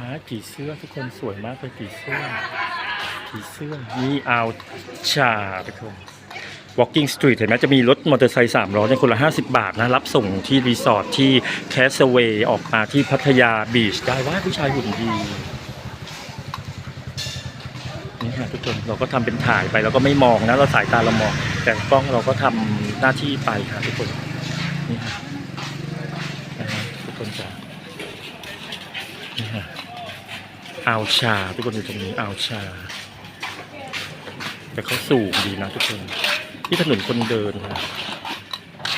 ฟ้าผีเสื้อทุกคนสวยมากเลยผีเสื้อผีเสื้อนี่เอาชาทุกคน Walking Street เห็นไหมจะมีรถมอเตอร์ไซค์สามล้อเนี่คนละ 50 บาทนะ รับส่งที่รีสอร์ทที่แคสเวย์ออกมาที่พัทยาบีชได้ว่าผู้ชายหุ่นดีนี่ฮะทุกคนเราก็ทำเป็นถ่ายไปแล้วก็ไม่มองนะ เราสายตาเรามอง แต่กล้องเราก็ทำหน้าที่ไปฮะทุกคนนี่ฮะทุกคนจ้ะนี่ฮะ อ่าวชา ทุกคนอยู่ตรงนี้อ่าวชา แต่เขาสูงดีนะทุกคน ที่ถนนคนเดินนะ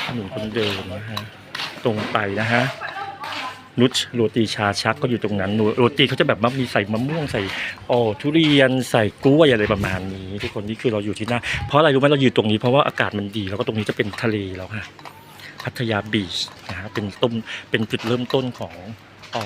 ถนนคนเดินนะฮะตรงไปนะฮะนุชโรตีชาชักก็อยู่ตรงนั้นโรโรตีเขาจะแบบว่ามีใส่มะม่วงใส่อ๋อทุเรียนใส่กล้วยอะไรประมาณนี้ ทุกคนนี่คือเราอยู่ที่หน้าเพราะอะไรรู้ไหมเราอยู่ตรงนี้เพราะว่าอากาศมันดี แล้วก็ตรงนี้จะเป็นทะเลแล้วค่ะพัทยาบีชนะฮะเป็นต้นเป็นจุดเริ่มต้นของอ๋อ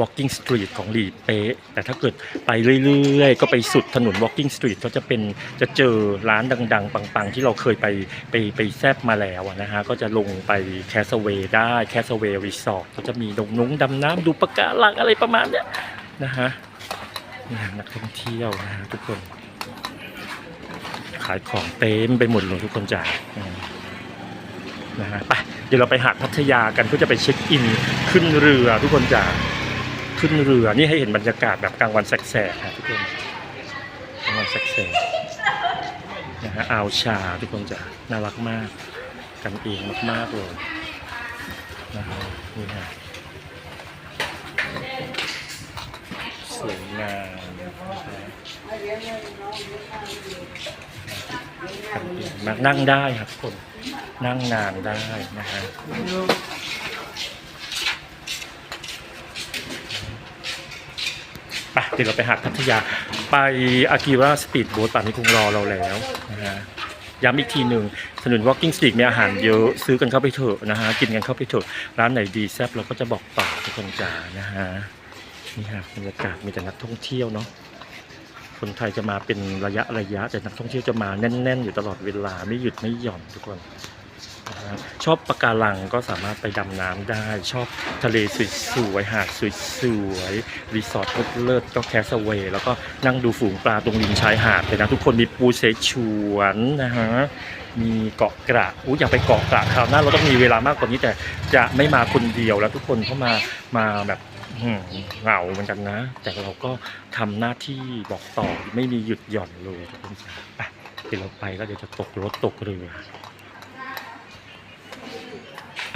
Walking Street ของหลีเป๊ะแต่ถ้าเกิดไปเรื่อยๆ ก็ไปสุดถนน Walking Street ก็จะเป็นจะเจอร้านดัง ๆ ปัง ๆ ที่เราเคยไปไปไปแซบมาแล้วนะฮะ ก็จะลงไปแคสเวย์ได้แคสเวย์รีสอร์ทก็จะมีดงนุ้งดำน้ำดูปะการังอะไรประมาณเนี้ยนะฮะนี่นักท่องเที่ยวนะฮะทุกคน ขายของเต็มไปหมดเลยทุกคนจ่านะฮะไปเดี๋ยวเราไปหาดพัทยากันเพื่อจะไปเช็คอินขึ้นเรือทุกคนจ่า ขึ้นเรือ นี่ให้เห็นบรรยากาศแบบกลางวันแสกๆครับทุกคนกลางวันแสกๆนะฮะอ่าวชาทุกคนจะน่ารักมาก กันเองมากๆเลยนะฮะนี่ฮะสวยงามนะฮะกันเองมากนั่งได้ครับคนนั่งนานได้นะฮะ ไปเดี๋ยวเราไปหาดพัทยา ไปอากิระสปีดโบ๊ทป่านนี้คงรอเราแล้วนะฮะย้ำอีกทีหนึ่งถนน Walking Street มีอาหารเยอะซื้อกันเข้าไปเถอะนะฮะ กินกันเข้าไปเถอะ ร้านไหนดีแซ่บเราก็จะบอกต่อทุกคนจ้านะฮะ นี่ฮะบรรยากาศมีแต่นักท่องเที่ยวเนาะคนไทยจะมาเป็นระยะระยะแต่นักท่องเที่ยวจะมาแน่น ๆ อยู่ตลอดเวลาไม่หยุดไม่หย่อนทุกคน ชอบปะการังก็สามารถไปดำน้ำได้ ชอบทะเลสวยๆหาดสวยๆรีสอร์ทเลิศก็แคสเวย์แล้วก็นั่งดูฝูงปลาตรงริมชายหาดเลยนะ ทุกคนมีปูเสฉวนนะฮะมีเกาะกระอู้อยากไปเกาะกระคราวหน้าเราต้องมีเวลามากกว่านี้แต่จะไม่มาคนเดียวแล้วทุกคนเข้ามามาแบบเหงาเหมือนกันนะ แต่เราก็ทำหน้าที่บอกต่อไม่มีหยุดหย่อนเลยทุกคนไปเดี๋ยวเราไปแล้วเดี๋ยวจะตกรถตกเรือ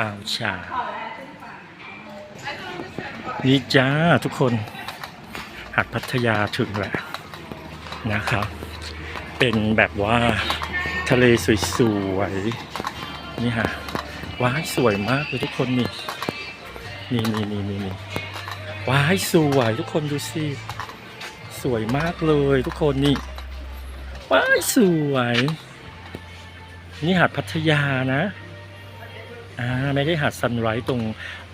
อ่าวชา นี่จ้าทุกคนหาดพัทยาถึงแล้วนะครับ เป็นแบบว่าทะเลสวยๆนี่ฮะว้ายสวยมากเลยทุกคนนี่นี่นี่นี่นี่นี่ว้ายสวยทุกคนดูสิสวยมากเลยทุกคนนี่ว้ายสวย นี่หาดพัทยานะ อ่าไม่ได้หาดซันไรส์ตรง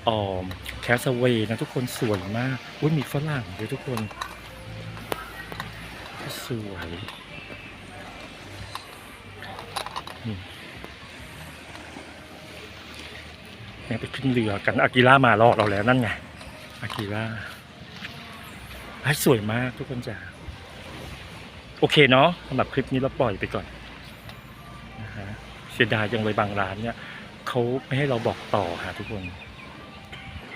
ออแคสเวย์นะทุกคนสวยมากอุ้ยมีฝรั่งด้วยทุกคน สวยนี่เนี่ยไปขึ้นเรือกันอากิล่ามารอเราแล้วนั่นไงอากิล่าสวยมากทุกคนจ้าโอเคเนาะสำหรับคลิปนี้เราปล่อยไปก่อนนะฮะเสียดายจังเลยบางร้านเนี่ย เขาไม่ให้เราบอกต่อค่ะทุกคน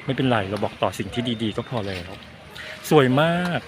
ไม่เป็นไรเราบอกต่อสิ่งที่ดี ๆ ก็พอแล้ว สวยมาก